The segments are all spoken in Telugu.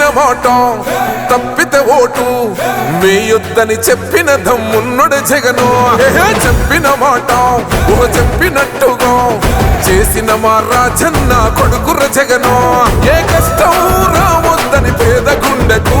మాట తప్పితే ఓటు. వేయొద్దని చెప్పిన దమ్మున్నడు జగను. చెప్పిన మాట ఓ చెప్పినట్టుగా. చేసిన మా రాజన్న కొడుకుర జగను. ఏ కష్టం రావద్దని పేద గుండెకు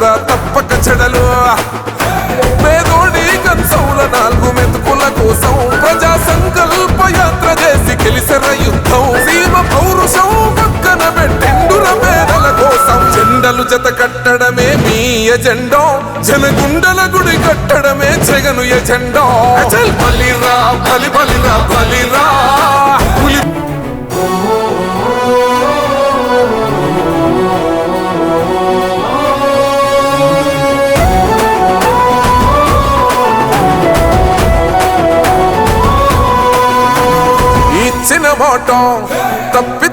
జత కట్టడమే మీ ఎజెండో. జనగుండల గుడి కట్టడమే జగను ఎజెండో. అచల్. బలిరా బలి బలిరా బలిరా ఇచ్చిన మాట తప్పితే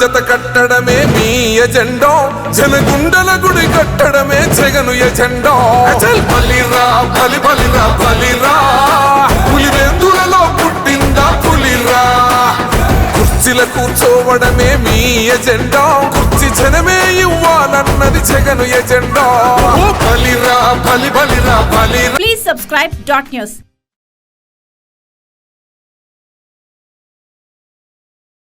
జత కట్టడమే మీ ఎజెండో. జనగుండల గుడి కట్టడమే జగను ఎజెండో. అచల్. బలిరా బలి బలిరా బలిరా. పులి వెందులలో పుట్టిందా పులిరా. కుర్చీల కూర్చోవడమే మీ ఎజెండా. కుర్చీ జనమే ఇవ్వాలన్నది జగను ఎజెండా. బలిరా బలి బలిరా బలిరా. Please subscribe dot news.